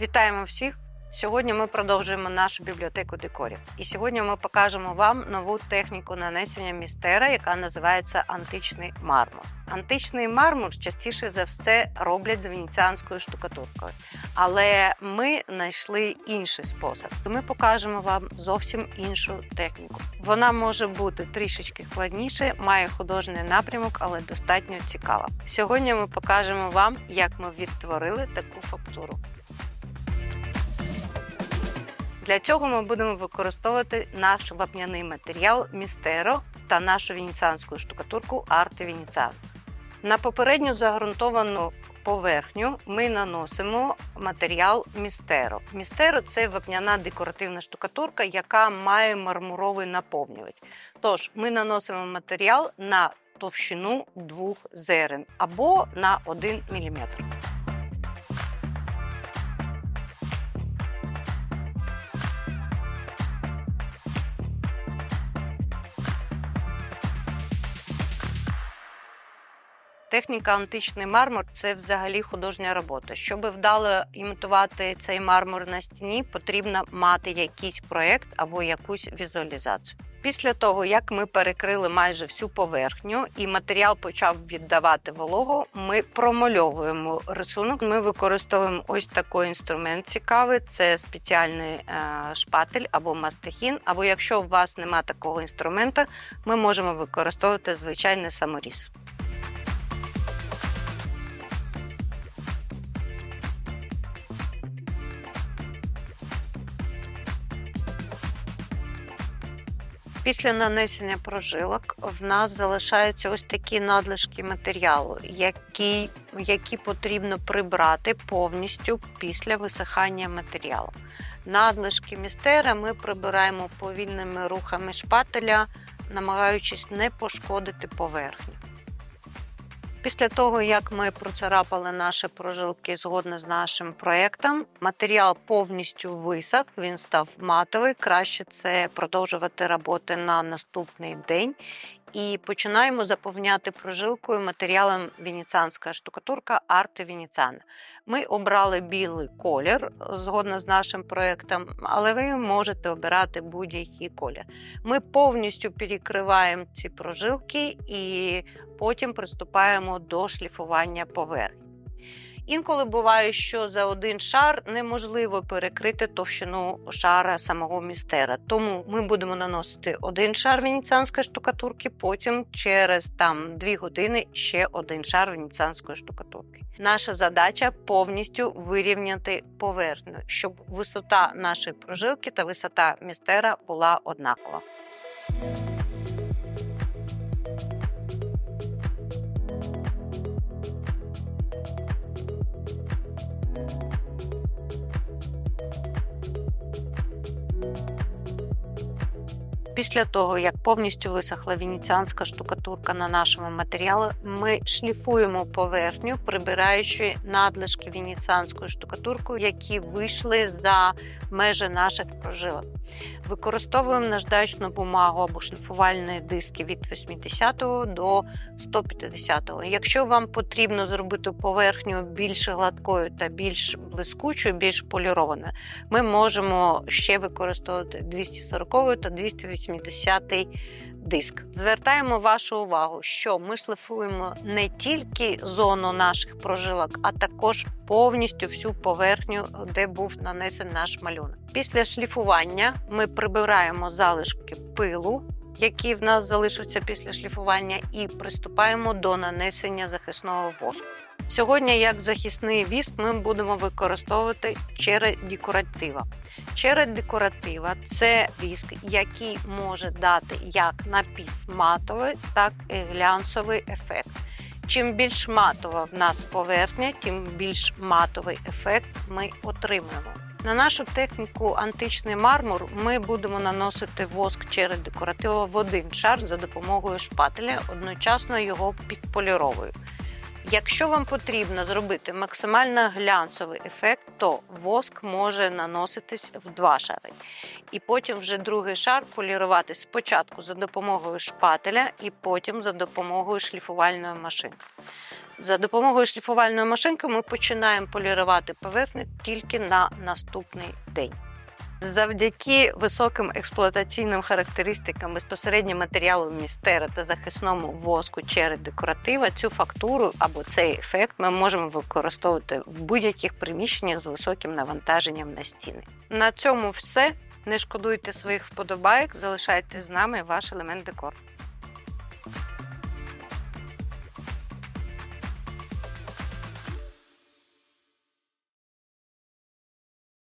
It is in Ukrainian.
Вітаємо всіх! Сьогодні ми продовжуємо нашу бібліотеку декорів. І сьогодні ми покажемо вам нову техніку нанесення містера, яка називається античний мармур. Античний мармур частіше за все роблять з венеціанською штукатуркою, але ми знайшли інший спосіб. Ми покажемо вам зовсім іншу техніку. Вона може бути трішечки складніше, має художній напрямок, але достатньо цікава. Сьогодні ми покажемо вам, як ми відтворили таку фактуру. Для цього ми будемо використовувати наш вапняний матеріал містеро та нашу венеціанську штукатурку Арте Венеціан. На попередню загрунтовану поверхню ми наносимо матеріал містеро. Містеро це вапняна декоративна штукатурка, яка має мармуровий наповнювач. Тож ми наносимо матеріал на товщину двох зерен або на 1 мм. Техніка античний мармур це взагалі художня робота. Щоб вдало імітувати цей мармур на стіні, потрібно мати якийсь проєкт або якусь візуалізацію. Після того, як ми перекрили майже всю поверхню і матеріал почав віддавати вологу, ми промальовуємо рисунок. Ми використовуємо ось такий інструмент цікавий. Це спеціальний е, шпатель або мастихін. Або якщо у вас немає такого інструмента, ми можемо використовувати звичайний саморіз. Після нанесення прожилок в нас залишаються ось такі надлишки матеріалу, які, які потрібно прибрати повністю після висихання матеріалу. Надлишки містера ми прибираємо повільними рухами шпателя, намагаючись не пошкодити поверхню. Після того, як ми процарапали наші прожилки згодно з нашим проєктом, матеріал повністю висох, він став матовий. Краще це продовжувати роботи на наступний день. І починаємо заповняти прожилкою матеріалом венеціанська штукатурка арти Венеціана. Ми обрали білий колір згодно з нашим проєктом, але ви можете обирати будь-який колір. Ми повністю перекриваємо ці прожилки і потім приступаємо до шліфування поверхні. Інколи буває, що за один шар неможливо перекрити товщину шара самого містера. Тому ми будемо наносити один шар венеціанської штукатурки, потім через там 2 години ще один шар венеціанської штукатурки. Наша задача повністю вирівняти поверхню, щоб висота нашої прожилки та висота містера була однакова. Після того, як повністю висохла венеціанська штукатурка на нашому матеріалі, ми шліфуємо поверхню, прибираючи надлишки венеціанською штукатуркою, які вийшли за межі наших прожилок. Використовуємо наждачну бумагу або шліфувальні диски від 80 до 150. Якщо вам потрібно зробити поверхню більш гладкою та більш блискучою, більш полірованою, ми можемо ще використовувати 240 та 280 диск. Звертаємо вашу увагу, що ми шліфуємо не тільки зону наших прожилок, а також повністю всю поверхню, де був нанесений наш малюнок. Після шліфування ми прибираємо залишки пилу. Які в нас залишаться після шліфування, і приступаємо до нанесення захисного воску. Сьогодні, як захисний віск, ми будемо використовувати черед декоратива. Черед декоратива це віск, який може дати як напівматовий, так і глянцевий ефект. Чим більш матова в нас поверхня, тим більш матовий ефект ми отримуємо. На нашу техніку античний мармур ми будемо наносити воск черед декоратива в один шар за допомогою шпателя, одночасно його підполіровую. Якщо вам потрібно зробити максимально глянцевий ефект, то воск може наноситись в два шари. І потім вже другий шар полірувати спочатку за допомогою шпателя і потім за допомогою шліфувальної машини. За допомогою шліфувальної машинки ми починаємо полірувати поверхню тільки на наступний день. Завдяки високим експлуатаційним характеристикам безпосередньо матеріалу містера та захисному воску через декоратива, цю фактуру або цей ефект ми можемо використовувати в будь-яких приміщеннях з високим навантаженням на стіни. На цьому все. Не шкодуйте своїх вподобайок, залишайте з нами ваш елемент декор.